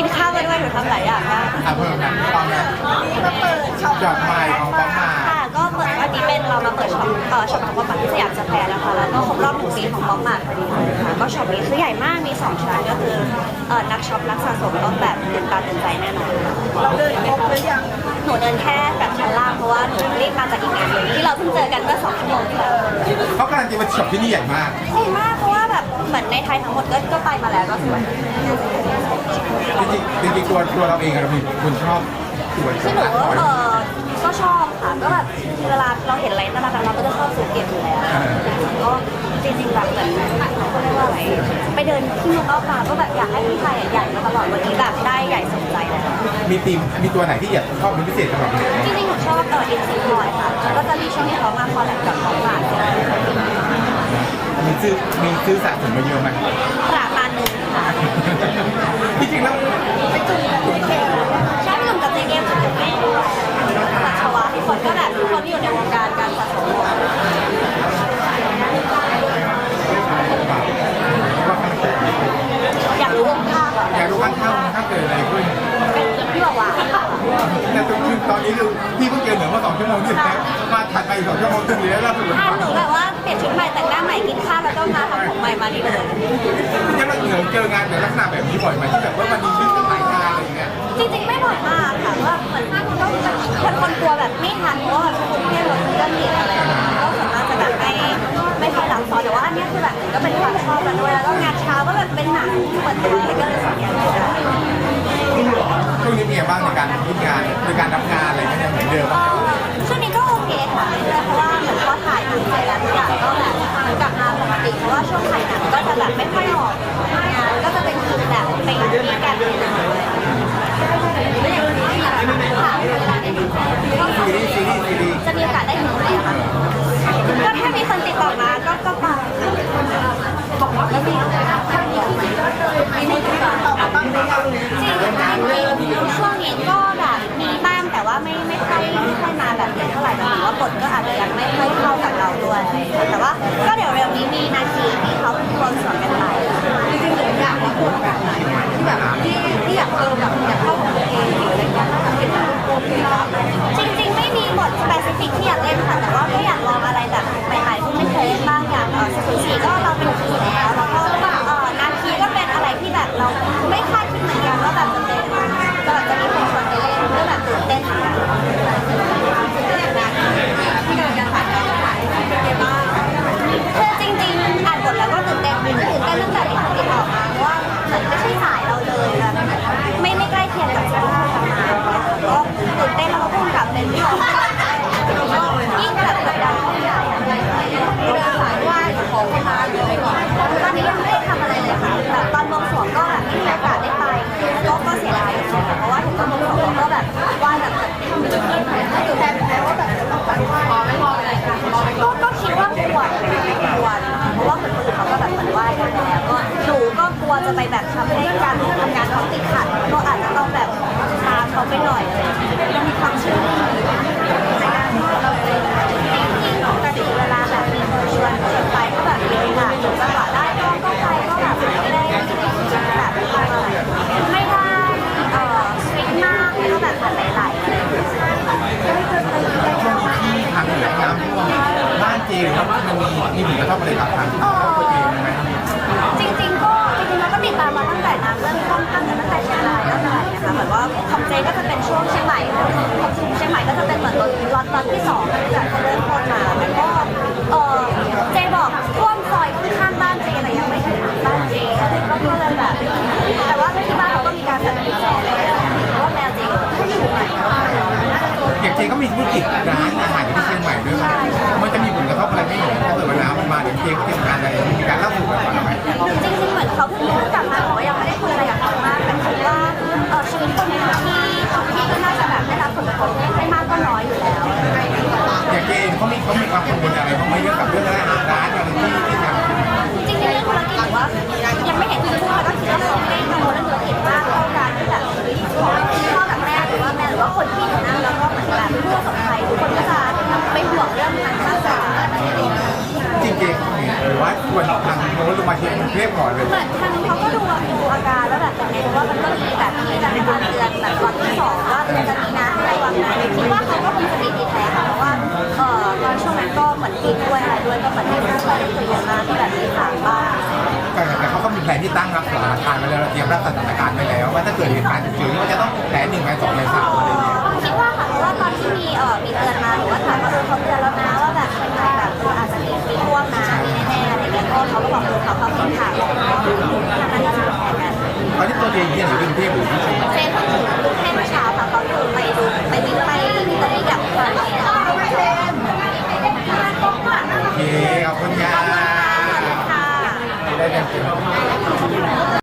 กินข้าวมาด้วยหนูทำหลายอย่างมาก อะเพิ่มนะตอนนี้มาเปิดช็อปจอดใหม่ของป๊อปมาค่ะก็เปิดวันนี้เป็นเรามาเปิดช็อปเอ่อช็อปของป๊อปมาที่สยามสแควร์แล้วค่ะแล้วก็ครบรอบหนึ่งปีของป๊อปมาพอดีเลยค่ะก็ช็อปนี้คือใหญ่มากมีสองชั้นก็คือเอ่อนักช็อปนักสะสมก็แบบตื่นตาตื่นใจแน่นอนเราเดินครบหรือยังหนูเดินแค่แบบชั้นล่างเพราะว่าหนูรีบมาจากอีกงานหนึ่งที่เราเพิ่งเจอกันเมื่อสองชั่วโมงที่แล้วเขาการันตีว่าช็อปที่นี่ใหญ่มาก ใหญ่มากเพราะว่าแบบเหมือน ในไทยทั้งหมดก็ก็ไปมาแล้วก็สวย จริงๆจริงๆตัวตัวเราเองอะเรามีคนชอบตัวคือหนูเออก็ชอบค่ะ ก็แบบเวลาเราเห็นอะไรน่ารักๆเราก็จะชอบซื้อเก็บอยู่แล้วก็จริงๆแบบเหมือนเขาเรียกว่าอะไร ไปเดินที่เมืองนอกมาก็แบบอยากให้ที่ไทยอะใหญ่มาตลอดวันนี้แบบได้ใหญ่สมใจแล้วมีทีมมีตัวไหนที่อยากชอบเป็นพิเศษสำหรับเราจริงๆหนูชอบเอออินซีพอยค่ะแล้วก็จะมีช่วงที่เขามาคอลแลบกับของหวาน มีซื้อมีซื้อสะสมมาเยอะไหมประมาณหนึงค่ะจริงๆแล้วใช่พี่หนุ่มกับเจเกมค่ะปัชวะทุกคนก็แบบทุกคนที่อยู่ในวงการการสะสมว่าข้างแต่อยากรู้วงภาพอะอยากรู้ข้างข้างข้างเกิดอะไรขึ้นเป็นพี่บอกว่าแต่ตคือตอนนี้คือพี่เพิ่งเจอเหนือเมื่อสองชั่วโมงที่แล้วมาถัดไปอีกสองชั่วโมงถึงแล้วล่าสุด แต่งหน้าใหม่กินข้าวแล้วก็มาทำผมใหม่มานี่เลยยังเหนือเจองานในลักษณะแบบนี้บ่อยไหมที่แบบว่าวันนี้มีตั้งหลายงานอะไรอย่างเงี้ยจริงๆไม่บ่อยมากค่ะว่าเหมือนต้องเป็นคนกลัวแบบไม่ทันเพราะว่าแบบกรุงเทพรถก็มีอะไรอย่างเงี้ยก็ส่วนมากจะแบบไม่ไม่ค่อยหลังซอยแต่ว่าอันเนี้ยคือแบบก็เป็นความชอบกันด้วยแล้วก็งานเช้าก็แบบเป็นหนังเปิดตัวก็เลยสัญญาณได้ช่วงนี้มีอะไรบ้างในการทำงานในการรับงานอะไรเงี้ยยังเหมือนเดิมก็ช่ ปกติเพราะว่าช่วงถ่ายหนังก็จะแบบไม่ค่อยออกงานก็จะเป็นคือแบบไปที่แกนเลยแล้วอย่างนี้ค่ะเวลาได้ดู ซีรีส์ซีรีส์ซีรีส์ จะมีโอกาสได้ดูไหมอะคะก็ถ้ามีคนติดต่อมาก็ก็ไปบอกว่าแล้วมีมีในติดต่อมาบ้างไหมจริงๆช่วงนี้ก็แบบมีบ้างแต่ว่าไม่ไม่ ค่อยมาแบบนี้เท่าไหร่หรือว่าบทก็อาจจะยังไม่ค่อยเข้ากับเราด้วยอะไรอย่างเงี้ยแต่ว่าก็เดี๋ยวเร็วนี้มีนาทีที่เขาควมสวนกันไป จะไปแบบทำให้การทำงานเขาติดขัด ก็อาจจะต้องแบบตามเขาไปหน่อยอะไรอย่างเงี้ยยังมีความเชื่อในการที่เราจริงๆปกติเวลาแบบมีคนชวนชวนไปก็แบบมีโอกาสจังหวะได้ก็ก็ไปก็แบบไม่ได้แบบไม่ได้เอ่อสตริกมากแล้วก็แบบไหลๆอะไรอย่างเงี้ยช่วงที่ทางเหนือน้ำท่วมบ้านเจครับมันมีมีผลกระทบอะไรกับทาง ที่สองตั้งแต่เขาเริ่มต้นมาแล้วก็เออเจบอกท่วมซอยข้างๆบ้านเจแต่ยังไม่ถึงบ้านเจก็ก็เลยแบบแต่ว่าที่บ้านเขาก็มีการจัดกิจกรรมเพราะว่าแมวเจก็อยู่ไหนอย่างเจก็มีธุรกิจร้านอาหารที่เชียงใหม่ด้วยมันจะมีผลกระทบอะไรไหมถ้าเกิดว่าน้ำมันมาเดี๋ยวเจก็เตรียมการอะไรมีการเล่าสู่กันก่อนไหมจริงๆเหมือนเขาเพิ่งกลับมา เรื่องทางสร้างสรรค์จริงเจเขาเห็นหรือว่าควรทางโน้นลงมาที่กรุงเทพก่อนเลยเหมือนทางเขาก็ดูดูอาการแล้วแบบเป็นไงว่ามันก็มีแบบที่แบบมาเตือนแบบตอนที่สองว่าเออจะมีนะให้ระวังนะคิดว่าเขาก็คงจะมีดีแท้ค่ะเพราะว่าเออตอนช่วงนั้นก็เหมือนติดด้วยอะไรด้วยก็เหมือนที่ไม่ค่อยได้คุยกันมากที่แบบมีถามบ้างแต่เขาก็มีแผนที่ตั้งรับสถานการณ์ไว้แล้วเราเตรียมรับสถานการณ์ไว้แล้ว ว่าถ้าเกิดเหตุการณ์ฉุกเฉินว่าจะต้องแผนหนึ่งแผนสองแผนสาม เขาก็บอกเออเขาเขาเป็นข่าวแล้วทำอะไรกันตอนที่ตัวเองเนี่ยอยู่กรุงเทพอยู่เชียหมเซนเขาถึงกรุงเทพเมื่อเช้าค่ะเขาอยู่ไปดูไปวิ่งไปที่ตะลี่กับตะลี่เขาไปเล่นโอเคขอบคุณยาได้แรงเสีย